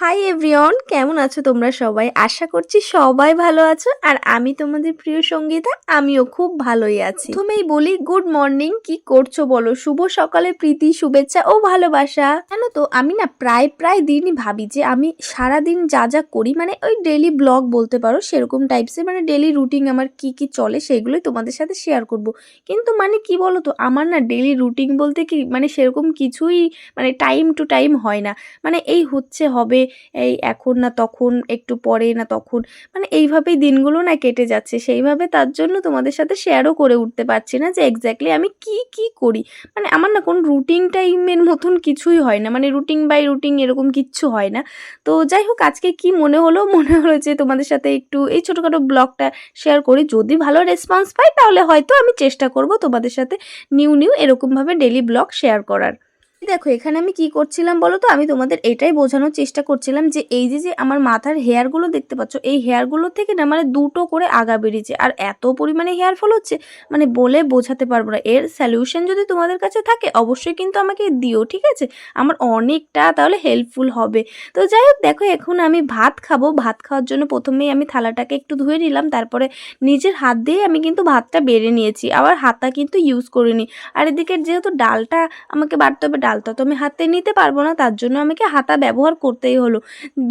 High everyone কেমন আছো তোমরা সবাই? আশা করছি সবাই ভালো আছো। আর আমি তোমাদের প্রিয় সঙ্গীতা, আমিও খুব ভালোই আছি। প্রথমেই বলি গুড মর্নিং কি করছ বলো? শুভ সকালে, প্রীতি, শুভেচ্ছা ও ভালোবাসা। জানো তো? আমি না প্রায় প্রায় দিনই ভাবি যে আমি সারা দিন যা যা করি মানে ওই ডেলি ব্লগ বলতে পারো, সেরকম টাইপসের মানে ডেলি রুটিন আমার কি কি চলে সেগুলোই তোমাদের সাথে শেয়ার করব। কিন্তু মানে কি বলো তো আমার না ডেলি রুটিন বলতে কি মানে সেরকম কিছুই মানে টাইম টু টাইম হয় না। মানে এই হচ্ছে, হবে এই এখন না তখন, একটু পরে না তখন। মানে এইভাবেই দিনগুলো না কেটে যাচ্ছে। সেইভাবে তার জন্য তোমাদের সাথে শেয়ারও করে উঠতে পারছি না যে এক্স্যাক্টলি আমি কি কি করি। মানে আমার না কোনো রুটিন টাইমের মতন কিছুই হয় না। মানে রুটিন বাই রুটিন এরকম কিচ্ছু হয় না। তো যাই হোক, আজকে কি মনে হলো? মনে হলো যে তোমাদের সাথে একটু এই ছোটোখাটো ব্লগটা শেয়ার করি। যদি ভালো রেসপন্স পাই, তাহলে হয়তো আমি চেষ্টা করব তোমাদের সাথে নিউ নিউ এরকমভাবে ডেলি ব্লগ শেয়ার করার। দেখো, এখানে আমি কি করছিলাম বলো তো? আমি তোমাদের এটাই বোঝানোর চেষ্টা করছিলাম যে এই যে যে আমার মাথার হেয়ারগুলো দেখতে পাচ্ছ, এই হেয়ারগুলো থেকে না মানে দুটো করে আগা বেরিয়েছে। আর এত পরিমাণে হেয়ার ফল হচ্ছে মানে বলে বোঝাতে পারব না। এর সলিউশন যদি তোমাদের কাছে থাকে, অবশ্যই কিন্তু আমাকে দিও, ঠিক আছে? আমার অনেকটা তাহলে হেল্পফুল হবে। তো যাই হোক, দেখো, এখন আমি ভাত খাব। ভাত খাওয়ার জন্য প্রথমেই আমি থালাটাকে একটু ধুয়ে নিলাম। তারপরে নিজের হাত দিয়ে আমি কিন্তু ভাতটা বেড়ে নিয়েছি। আবার হাতটা কিন্তু ইউজ করিনি। আর এদিকে যেহেতু ডালটা আমাকে বাড়তে হবে ডালটা তো আমি হাতে নিতে পারব না, তার জন্য আমাকে হাতা ব্যবহার করতেই হলো।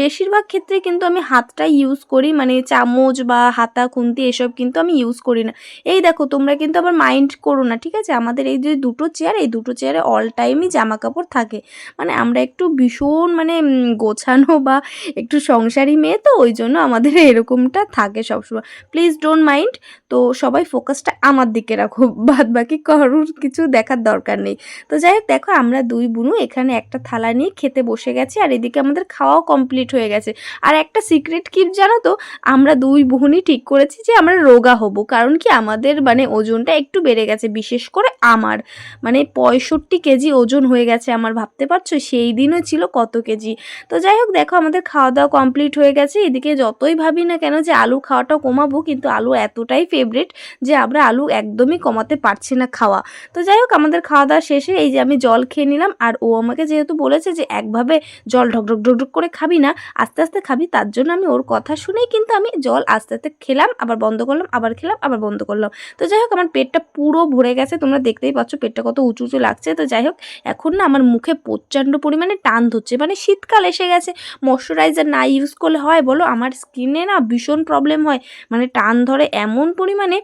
বেশিরভাগ ক্ষেত্রে কিন্তু আমি হাতটাই ইউজ করি মানে চামচ বা হাতা, খুন্তি এসব কিন্তু আমি ইউজ করি না। এই দেখো, তোমরা কিন্তু আবার মাইন্ড করো না, ঠিক আছে? আমাদের এই যে দুটো চেয়ার এই দুটো চেয়ারে অল টাইমই জামা কাপড় থাকে। মানে আমরা একটু ভীষণ মানে গোছানো বা একটু সংসারী মেয়ে তো, ওই জন্য আমাদের এরকমটা থাকে সবসময়। প্লিজ ডোন্ট মাইন্ড তো সবাই ফোকাসটা আমার দিকে রাখো বাদ বাকি কারোর কিছু দেখার দরকার নেই। তো যাই হোক, দেখো আমরা দুই বুনু এখানে একটা থালা নিয়ে খেতে বসে গেছি আর এদিকে আমাদের খাওয়াও কমপ্লিট হয়ে গেছে। আর একটা সিক্রেট কিপ জানো তো, আমরা দুই বোনই ঠিক করেছি যে আমরা রোগা হব, কারণ কি আমাদের মানে ওজনটা একটু বেড়ে গেছে, বিশেষ করে আমার। মানে পঁয়ষট্টি কেজি ওজন হয়ে গেছে আমার, ভাবতে পারছ? সেই দিনও ছিল কত কেজি। তো যাই হোক, দেখো আমাদের খাওয়া দাওয়া কমপ্লিট হয়ে গেছে। এদিকে যতই ভাবি না কেন যে আলু খাওয়াটা কমাবো, কিন্তু আলু এতটাই ফেভারিট যে আমরা আলু একদমই কমাতে পারছি না খাওয়া। তো যাই হোক আমাদের খাওয়া দাওয়া শেষে এই যে আমি জল খেয়ে নিলাম, আর ও আমাকে যেহেতু বলেছে যে একভাবে জল ঢক ঢক ঢক ঢক করে খাবি না, আস্তে আস্তে খাবি, তার জন্য আমি ওর কথা শুনেই কিন্তু আমি জল আস্তে আস্তে খেলাম, আবার বন্ধ করলাম, আবার খেলাম, আবার বন্ধ করলাম। তো যাই হোক আমার পেটটা পুরো ভরে গেছে, তোমরা দেখতেই পাচ্ছ পেটটা কত উঁচু উঁচু লাগছে। তো যাই হোক এখন না আমার মুখে প্রচণ্ড পরিমাণে টান ধরছে মানে শীতকাল এসে গেছে ময়শ্চারাইজার না ইউজ করলে হয় বলো, আমার স্কিনে না ভীষণ প্রবলেম হয় মানে টান ধরে এমন পরিমাণে,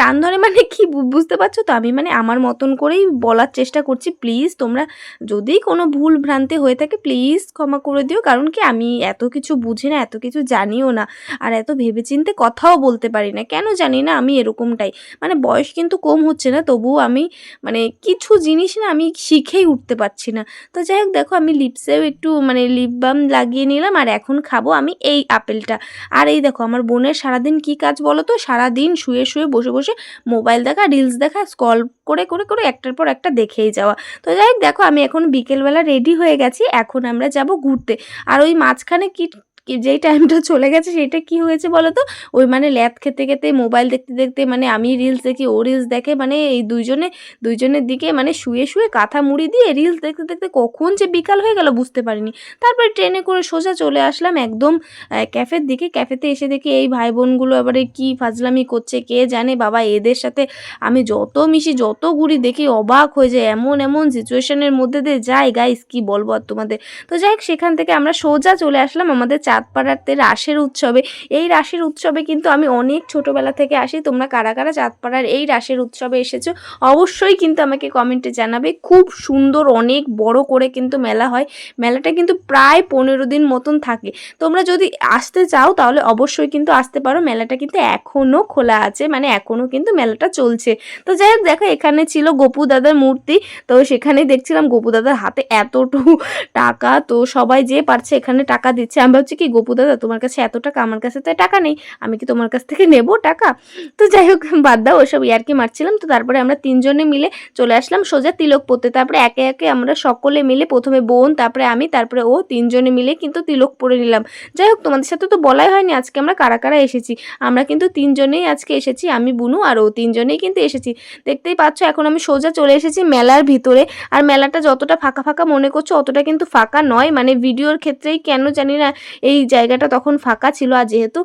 টান ধরে মানে কি বুঝতে পারছ তো? আমি মানে আমার মতন করেই বলার চেষ্টা করছি। প্লিজ তোমরা যদি কোনো ভুল ভ্রান্তি হয়ে থাকে, প্লিজ ক্ষমা করে দিও। কারণ কি আমি এত কিছু বুঝি না, এত কিছু জানিও না। আর এত ভেবেচিন্তে কথাও বলতে পারি না। কেন জানি না আমি এরকমটাই। মানে বয়স কিন্তু কম হচ্ছে না তবুও আমি মানে কিছু জিনিস না আমি শিখেই উঠতে পারছি না। তো যাই হোক, দেখো আমি লিপসেও একটু মানে লিপ বাম লাগিয়ে নিলাম আর এখন খাব আমি এই আপেলটা। আর এই দেখো, আমার বোনের সারাদিন কি কাজ বলো তো? সারাদিন শুয়ে শুয়ে বসে বসে মোবাইল দেখা রিলস দেখা স্কল করে করে করে একটার পর একটা দেখেই যাওয়া। তো যাই দেখো আমি এখন বিকেলবেলা রেডি হয়ে গেছি, এখন আমরা যাব ঘুরতে। আর ওই মাঝখানে কি যেই টাইমটা চলে গেছে সেটা কি হয়েছে বলো তো ওই মানে ল্যাদ খেতে খেতে মোবাইল দেখতে দেখতে মানে আমি রিলস দেখি, ও রিলস দেখে মানে এই দুইজনে, দুইজনের দিকে মানে শুয়ে শুয়ে কাঁথা মুড়ি দিয়ে রিলস দেখতে দেখতে কখন যে বিকাল হয়ে গেল বুঝতে পারিনি। তারপরে ট্রেনে করে সোজা চলে আসলাম একদম ক্যাফের দিকে। ক্যাফেতে এসে দেখি এই ভাই বোনগুলো এবারে কি ফাজলামি করছে কে জানে? বাবা, এদের সাথে আমি যত মিশি, যত ঘুরি দেখি অবাক হয়ে যায়। এমন এমন সিচুয়েশনের মধ্যে দিয়ে যাই। গাইস কি বলব আর তোমাদের? তো যাই হোক, সেখান থেকে আমরা সোজা চলে আসলাম আমাদের চাঁদপাড়াতে রাসের উৎসবে। এই রাসের উৎসবে কিন্তু আমি অনেক ছোটোবেলা থেকে আসি। তোমরা কারা কারা চাঁদপাড়ার এই রাসের উৎসবে এসেছ, অবশ্যই কিন্তু আমাকে কমেন্টে জানাবে। খুব সুন্দর, অনেক বড় করে কিন্তু মেলা হয়। মেলাটা কিন্তু প্রায় পনেরো দিন মতন থাকে। তোমরা যদি আসতে চাও তাহলে অবশ্যই কিন্তু আসতে পারো। মেলাটা কিন্তু এখনও খোলা আছে মানে এখনও কিন্তু মেলাটা চলছে। তো যাই হোক, দেখো এখানে ছিল গপু দাদার মূর্তি। তো সেখানে দেখছিলাম গপু দাদার হাতে এতটুকু টাকা। তো সবাই যে পারছে এখানে টাকা দিচ্ছে। আমি ভাবছি কি কি গোপু দাদা, তোমার কাছে এত টাকা? আমার কাছে তো টাকা নেই। আমি কি তোমার কাছ থেকে নেব টাকা? তো যাই হোক, বাদ দাও, ওসব ইয়ার্কি মারছিলাম। তো তারপরে আমরা তিনজনে মিলে চলে আসলাম সোজা তিলক পরতে তারপরে একে একে আমরা সকলে মিলে প্রথমে বোন, তারপরে আমি, তারপরে ও তিনজনে মিলে কিন্তু তিলক পরে নিলাম। যাই হোক, তোমাদের সাথে তো বলাই হয়নি, আজকে আমরা কারা কারা এসেছি? আমরা কিন্তু তিনজনেই আজকে এসেছি, আমি, বুনু আর ও তিনজনেই কিন্তু এসেছি। দেখতেই পাচ্ছ, এখন আমি সোজা চলে এসেছি মেলার ভিতরে। আর মেলাটা যতটা ফাঁকা ফাঁকা মনে করছ, অতটা কিন্তু ফাঁকা নয়। মানে ভিডিওর ক্ষেত্রেই কেন জানি না, এই জায়গাটা তখন ফাঁকা ছিল আর যেহেতু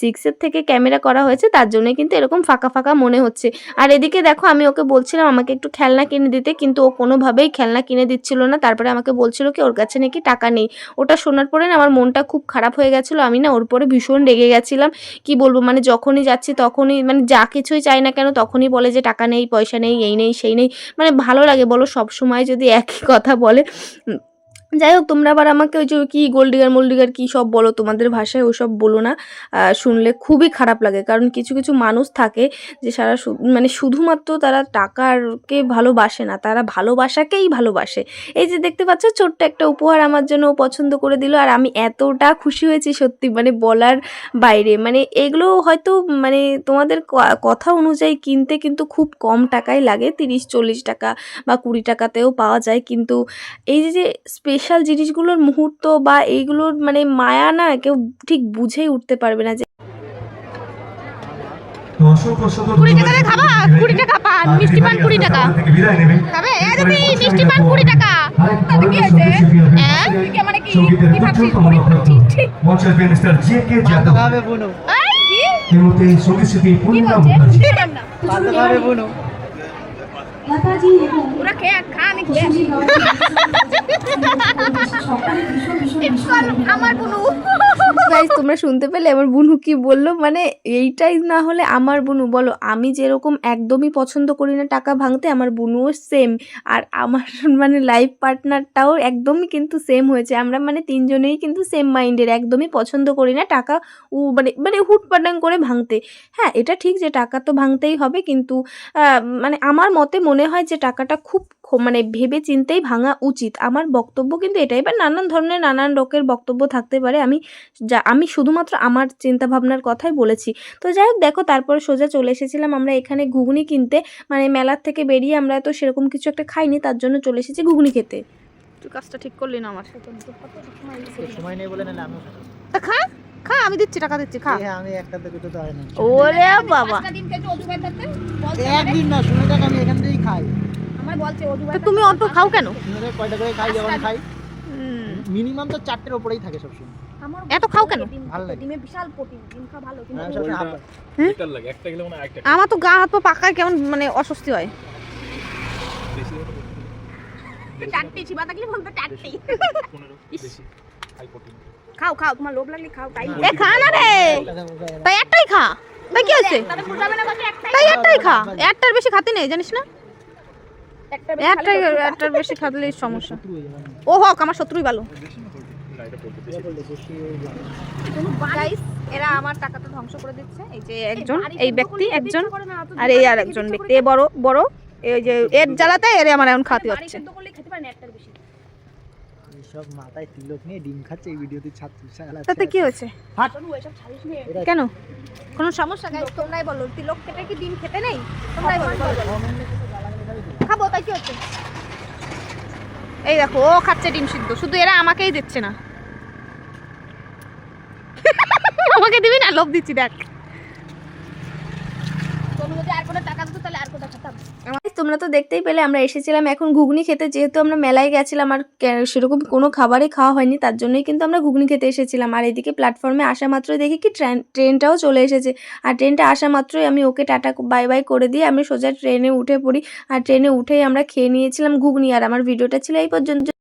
সিক্সের থেকে ক্যামেরা করা হয়েছে তার জন্যই কিন্তু এরকম ফাঁকা ফাঁকা মনে হচ্ছে। আর এদিকে দেখো আমি ওকে বলছিলাম আমাকে একটু খেলনা কিনে দিতে কিন্তু ও কোনোভাবেই খেলনা কিনে দিচ্ছিল না। তারপরে আমাকে বলছিল কি, ওর কাছে নাকি টাকা নেই। ওটা শোনার পরে না আমার মনটা খুব খারাপ হয়ে গেছিল। আমি না ওর পরে ভীষণ রেগে গেছিলাম। কি বলব মানে যখনই যাচ্ছি তখনই মানে যা কিছুই চাই না কেন তখনই বলে যে টাকা নেই, পয়সা নেই, এই নেই, সেই নেই। মানে ভালো লাগে বলো সব সময় যদি একই কথা বলে। যাই হোক তোমরা আবার আমাকে ওই যে কি গোল্ডিগার মোল্ডিগার কী সব বলো? তোমাদের ভাষায় ওসব বলো না। শুনলে খুবই খারাপ লাগে। কারণ কিছু কিছু মানুষ থাকে যে সারা মানে শুধুমাত্র তারা টাকারকে ভালোবাসে না, তারা ভালোবাসাকেই ভালোবাসে। এই যে দেখতে পাচ্ছ, ছোট্ট একটা উপহার আমার জন্য পছন্দ করে দিল। আর আমি এতটা খুশি হয়েছি সত্যি মানে বলার বাইরে। মানে এগুলো হয়তো মানে তোমাদের কথা অনুযায়ী কিনতে কিন্তু খুব কম টাকায় লাগে। তিরিশ, চল্লিশ টাকা বা কুড়ি টাকাতেও পাওয়া যায়। কিন্তু এই যে যে স্পেশাল জিনিসগুলোর মুহূর্ত বা এইগুলোর মানে মায়া না কেউ ঠিক বুঝেই উঠতে পারবে না যে কুড়ি টাকা খাবা? কুড়ি টাকা পান মিষ্টি পান কুড়ি টাকা। খাবে এ দিদি মিষ্টি পান কুড়ি টাকা। হ্যাঁ? মানে ওরা খেয়ে খা আমি খেয়ে আসি। সকালে ভীষণ ভীষণ ভীষণ আমার কোনো গাইজ তোমরা শুনতে পেলে? আমার বুনু কি বলল? মানে এইটাই না হলে আমার বুনু বলো আমি যেরকম একদমই পছন্দ করি না টাকা ভাঙতে আমার বুনুও সেম আর আমার মানে লাইফ পার্টনারটাও একদমই কিন্তু সেম হয়েছে। আমরা মানে তিনজনেই কিন্তু সেম মাইন্ডের একদমই পছন্দ করি না টাকা উ মানে মানে হুট পাটাং করে ভাঙতে। হ্যাঁ এটা ঠিক যে টাকা তো ভাঙতেই হবে কিন্তু মানে আমার মতে মনে হয় যে টাকাটা খুব মানে ভেবে চিন্তেই ভাঙা উচিত। আমার বক্তব্য কিন্তু এটাই বা নানান ধরনের নানান লোকের বক্তব্য থাকতে পারে। আমি যা আমি শুধুমাত্র আমার চিন্তা ভাবনার কথাই বলেছি। তো যাই হোক দেখো তারপরে সোজা চলে এসেছিলাম আমরা এখানে ঘুগনি কিনতে। মানে মেলার থেকে বেরিয়ে আমরা তো সেরকম কিছু একটা খাইনি তার জন্য চলে এসেছি ঘুগনি খেতে। তুই কাজটা ঠিক করলি না আমার সময় নেই বলে না আমি খা খা আমি দিচ্ছি টাকা দিচ্ছি খা। হ্যাঁ আমি একটা দুটো তো হয় না ওরে বাবা। পাঁচটা ডিম খেয়েছো থাকতে একদিন না শুনে দেখ আমি এখান থেকেই খাই। আমার বলছে অজু তো তুমি অত খাও কেন? কয়টা করে খাই যখন খাই। মিনিমাম তো চারটের ওপরেই থাকে সবসময়। আমার এত খাও কেন? ডিম ডিমে বিশাল প্রোটিন ডিম খা ভালো কিন্তু আমি সবসময় হাফ আমার তো গা হাত পা পাকায় কেমন মানে অস্বস্তি হয়। চারটি চিবা থাকলে বলতো চারটি। খাও খাও তোমার লোভ লাগলে খাও তাই এ খা না রে! তাই একটাই খা। তাই কি হয়েছে? তাই একটাই খা। একটার বেশি খাতে নেই জানিস না? একটা একটার বেশি খাতলেই সমস্যা। ও হোক আমার শত্রুই ভালো। এরা আমার টাকাটা ধ্বংস করে দিচ্ছে। এই যে একজন এই ব্যক্তি একজন আর এই আর একজন ব্যক্তি এ বড় বড় এই যে এর জ্বালাতে এর আমার এখন খাতে হচ্ছে। বাড়ি সেদ্ধ করলে খেতে পারে না একটার বেশি। সব মাথায় তিলক নিয়ে ডিম খাচ্ছে এই ভিডিওতে ছাত্র তাতে কি হয়েছে? শোনো, এসব ছাড়িস নে। কেন? কোনো সমস্যা গাইস তোমরাই বলো তিলক খেতে কি ডিম খেতে নেই? তোমরাই বলো। হচ্ছে এই দেখো ও খাচ্ছে ডিম সিদ্ধ। শুধু এরা আমাকেই দিচ্ছে না। আমাকে দিবি না? লোভ দিচ্ছি দেখ। আর কোনো টাকা দিত তাহলে আর কোথাও খেতাম? তোমরা তো দেখতেই পেলে, আমরা এসেছিলাম এখন ঘুগনি খেতে। যেহেতু আমরা মেলায় গেছিলাম আর সেরকম কোনো খাবারই খাওয়া হয়নি, তার জন্যই কিন্তু আমরা ঘুগনি খেতে এসেছিলাম। আর এদিকে প্ল্যাটফর্মে আসা মাত্রই দেখি কি ট্রেন ট্রেনটাও চলে এসেছে। আর ট্রেনটা আসা মাত্রই আমি ওকে টাটা বাই বাই করে দিয়ে আমি সোজা ট্রেনে উঠে পড়ি। আর ট্রেনে উঠেই আমরা খেয়ে নিয়েছিলাম ঘুগনি। আর আমার ভিডিওটা ছিল এই পর্যন্ত।